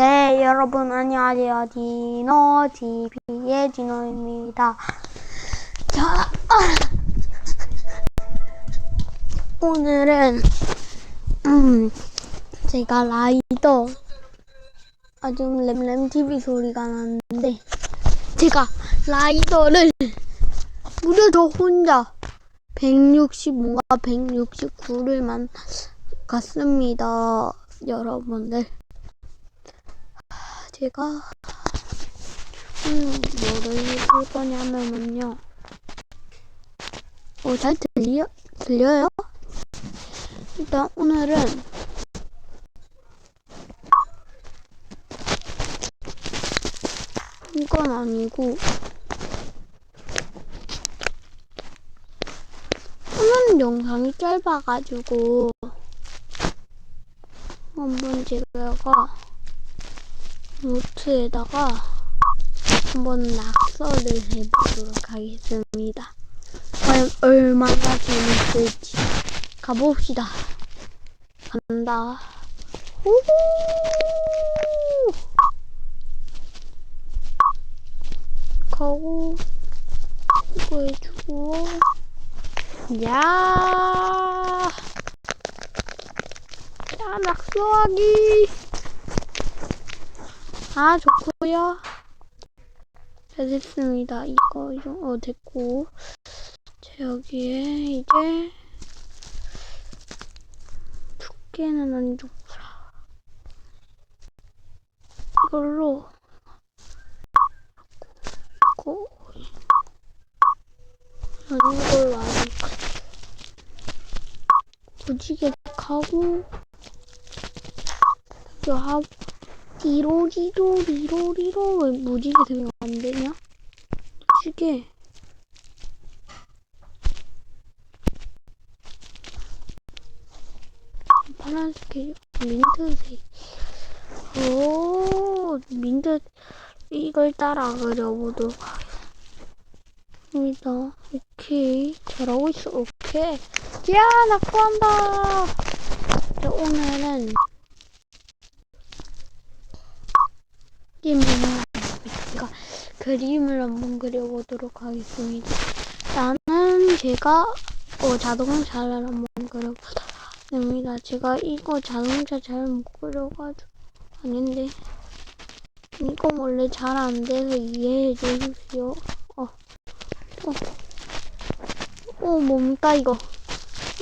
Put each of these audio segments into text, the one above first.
네, 여러분 안녕하세요. 디노 TV의 디노입니다. 자, 오늘은 음, 제가 라이더 아주 램램 TV 소리가 나는데 제가 라이더를 무려 저 혼자 165가 169를 만 갔습니다. 여러분들. 제가 음, 뭐를 해볼 거냐면은요. 어, 잘 들려, 들려요? 일단 오늘은 이건 아니고 오늘 영상이 짧아가지고 한번 제가 노트에다가 한번 낙서를 해보도록 하겠습니다. 과연 얼마나 재밌을지 가봅시다. 간다. 우후! 가고 이거 해주고 야, 야 낙서하기. 아 좋고요. 잘 됐습니다. 이거 이거 어 됐고 자 여기에 이제 두께는 아니고 이걸로 고 이걸로 아주 무지개 하고 이거 하고 리로리로 리로리로. 왜 무지개 생각 안 되냐? 무지개. 파란색 민트색. 오 민트 이걸 따라 그려보도록 하겠습니다. 오케이. 잘하고 있어. 오케이. 야 낙서한다. 자, 오늘은 그림을 제가 그림을 한번 그려보도록 하겠습니다. 나는 제가 어, 자동차를 한번 그려보도록 합니다. 제가 이거 자동차 잘 못 그려가지고 아닌데 이거 원래 잘 안 돼서 이해해 주십시오. 어, 어, 어 뭡니까 이거?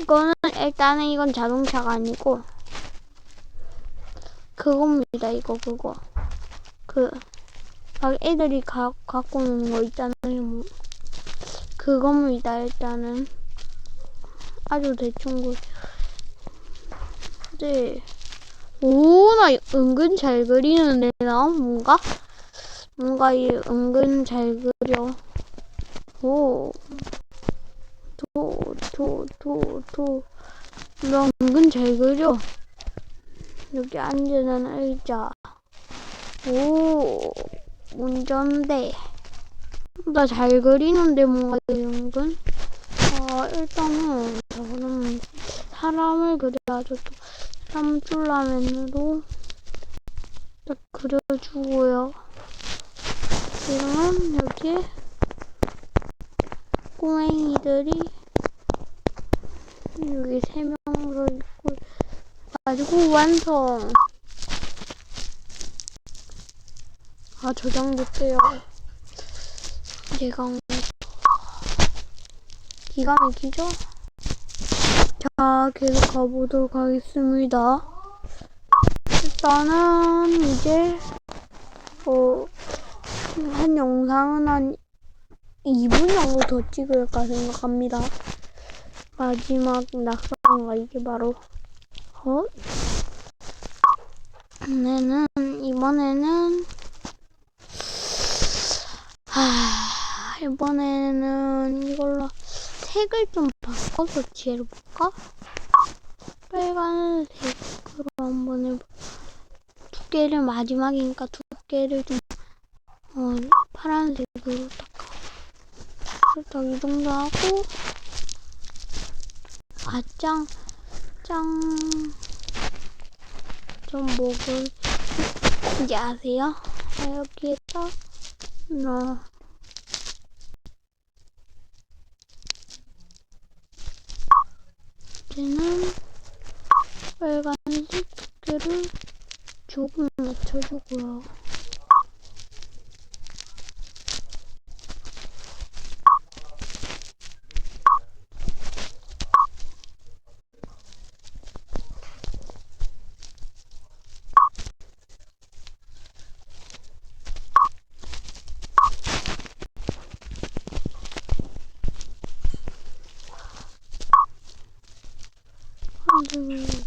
이거는 일단은 이건 자동차가 아니고 그겁니다. 이거 그거. 그, 막 애들이 가, 갖고 노는 거 있잖아요. 뭐. 그겁니다, 일단은. 아주 대충 그, 네. 오, 나 은근 잘 그리는데, 나 뭔가? 뭔가 이 은근 잘 그려. 오. 도, 도, 도, 도. 나 은근 잘 그려. 여기 앉으는 의자. 오, 운전대. 나 잘 그리는데 뭔가 건? 아, 일단은 저는 사람을 그려야죠. 또 사람 줄라면으로 딱 그려주고요. 그러면 여기에 꼬맹이들이 여기 세 명으로 있고 가지고 완성. 아 저장됐어요. 제가 기가 막히죠? 자 계속 가보도록 하겠습니다. 일단은 이제 어, 한 영상은 한 2분 정도 더 찍을까 생각합니다. 마지막 낙서가 이게 바로 어? 이번에는 이번에는 하, 이번에는 이걸로 색을 좀 바꿔서 지어볼까? 빨간색으로 한번 해볼 두께를 마지막이니까 두께를 좀 어, 파란색으로 딱, 이 정도 하고 아짱 짱좀 먹을 이제 아세요? 아, 여기에서 나 이제는 빨간색 두께를 조금 맞춰주고요. 한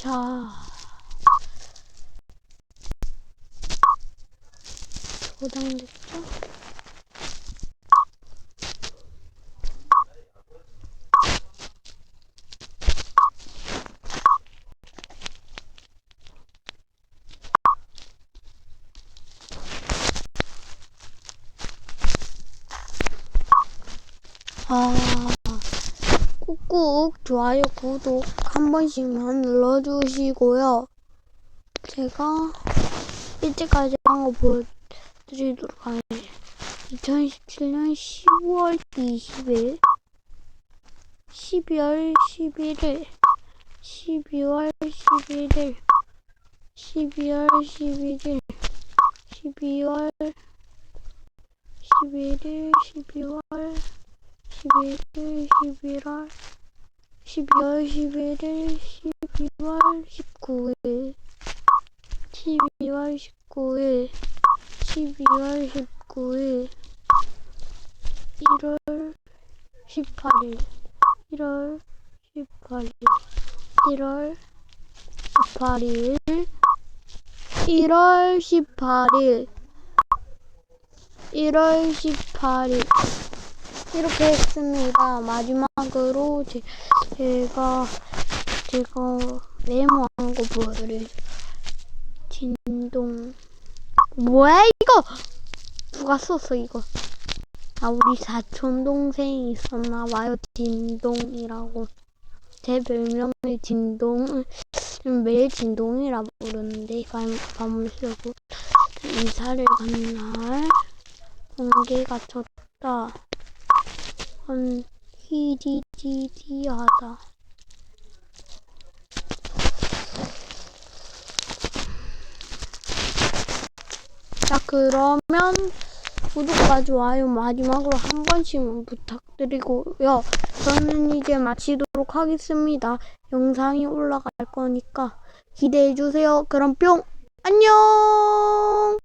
자, 저장됐죠? 아, 꾹꾹 좋아요, 구독 한 번씩만 눌러주시고요. 제가 이때까지 한 거 보여드리도록 하겠습니다. 2017년 10월 20일, 12월 11일, 12월 11일, 12월 11일, 12월 11일, 12월 11일, 11월 12월 11일, 12월 19일, 12월 19일, 12월 19일, 1월 18일, 1월 18일, 1월 18일, 1월 18일, 1월 18일, 이렇게 했습니다. 마지막으로 제, 제가 제가 메모한 거 보여드릴게요. 진동 뭐야 이거? 누가 썼어 이거? 아 우리 사촌 동생이 있었나 봐요. 진동이라고 제 별명을 진동 매일 진동이라 부르는데 밤, 밤을 쓰고 이사를 간 날 공개가 쳤다. 한 히디디디하다. 자 그러면 구독과 좋아요 마지막으로 한 번씩만 부탁드리고요. 저는 이제 마치도록 하겠습니다. 영상이 올라갈 거니까 기대해 주세요. 그럼 뿅 안녕.